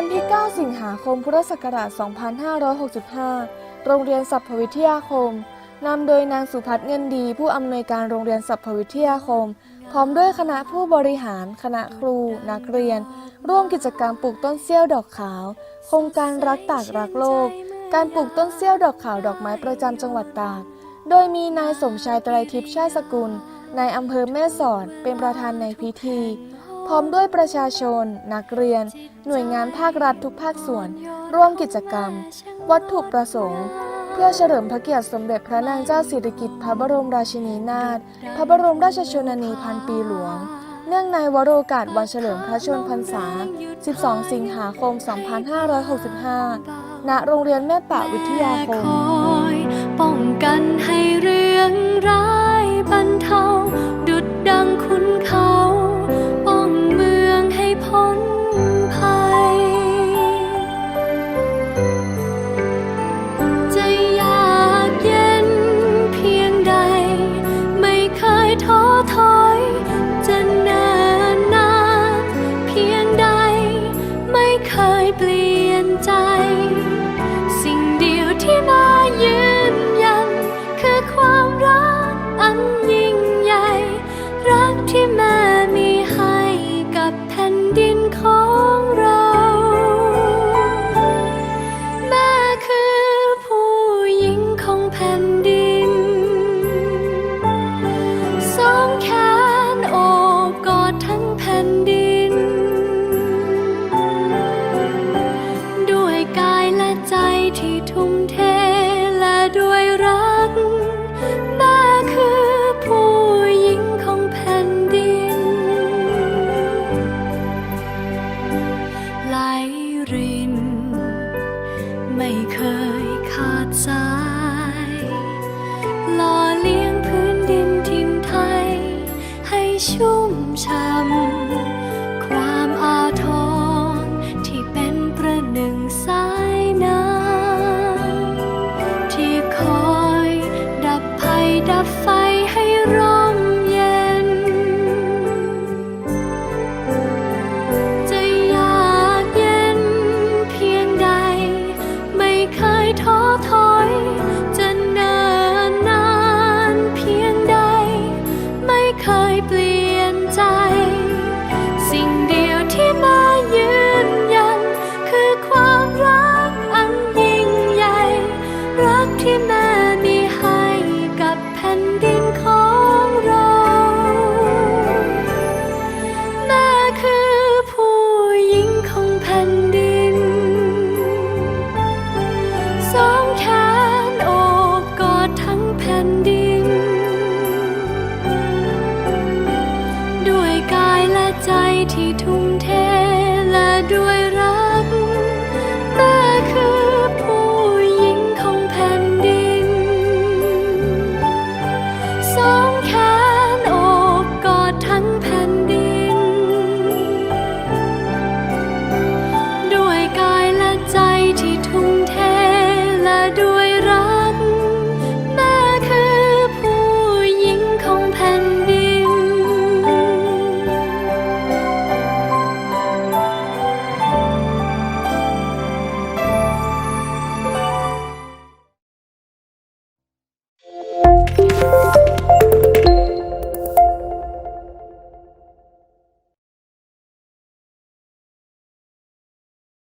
ันที่ 9 สิงหาคม พุทธศักราช 2565 โรงเรียนสัพพวิทยาคม นำโดยนางสุพัฒน์เงินดี ผู้อำนวยการโรงเรียนสัพพวิทยาคม พร้อมด้วยคณะผู้บริหาร คณะครู นักเรียน ร่วมกิจกรรมปลูกต้นเสี้ยวดอกขาว โครงการรักตากรักโลก การปลูกต้นเสี้ยวดอกขาวดอกไม้ประจำจังหวัดตาก โดยมีนายสมชายไตรทิพย์ชาติสกุล นายอำเภอแม่สอด เป็นประธานในพิธี ร้อมด้วยประชาชน นักเรียน หน่วยงานภาครัฐทุกภาคส่วน ร่วมกิจกรรม วัตถุประสงค์ เพื่อเฉลิมพระเกียรติสมเด็จพระนางเจ้าสิริกิติ์พระบรมราชินีนาถพระบรมราชชนนีพันปีหลวง เนื่องในวโรกาสวันเฉลิมพระชนมพรรษา 12 สิงหาคม 2565 ณ โรงเรียนแม่ปะวิทยาคมป้องกันให้เรื่องรา เที่ทุ่มเทและด้วยรัก แม่คือผู้หญิงของแผ่นดิน ไหลริน ไม่เคยขาดสาย หล่อเลี้ยงพื้นดินทิมไทย ให้ชุ่มช่ำ บภัย สองแขนโอบกอดทั้งแผ่นดิน ด้วยกายและใจที่ทุ่มเทและด้วย